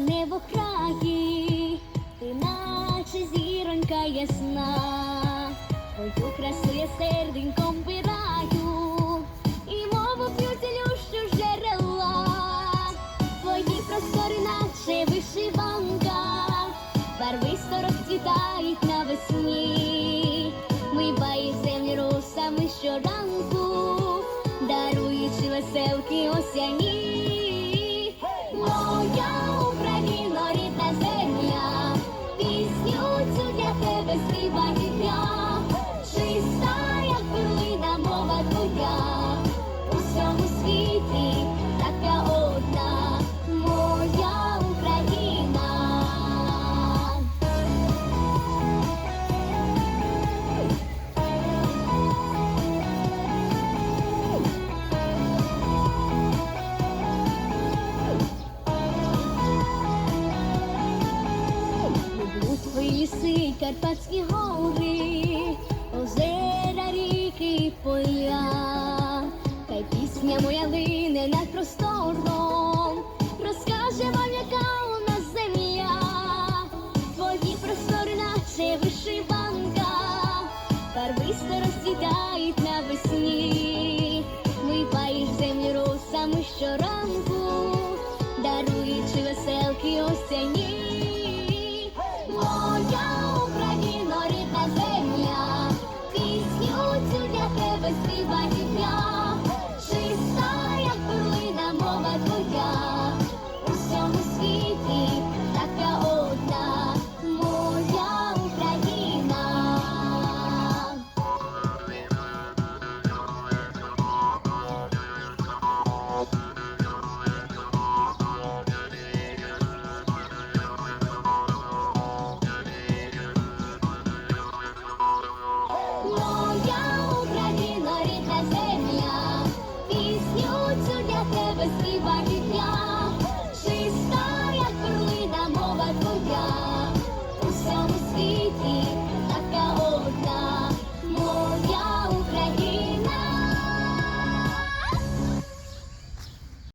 небо краї, ти наче зіронька ясна, твою красу я серденьком пираю, і мову п'ю цілющу з джерела, твої простори, наче вишиванка, барвисто розцвітають навесні, миває землю росами щоранку, даруючи веселки осяні. ліси, карпатські гори, озера ріки поля, та й пісня моя лине над простором, розкаже вам, яка у нас земля, твої простори, наче вишиванка, барвисто розцвітають на весні, Миваєш землі росами щоранку, даруючи веселки осені. щаслива від.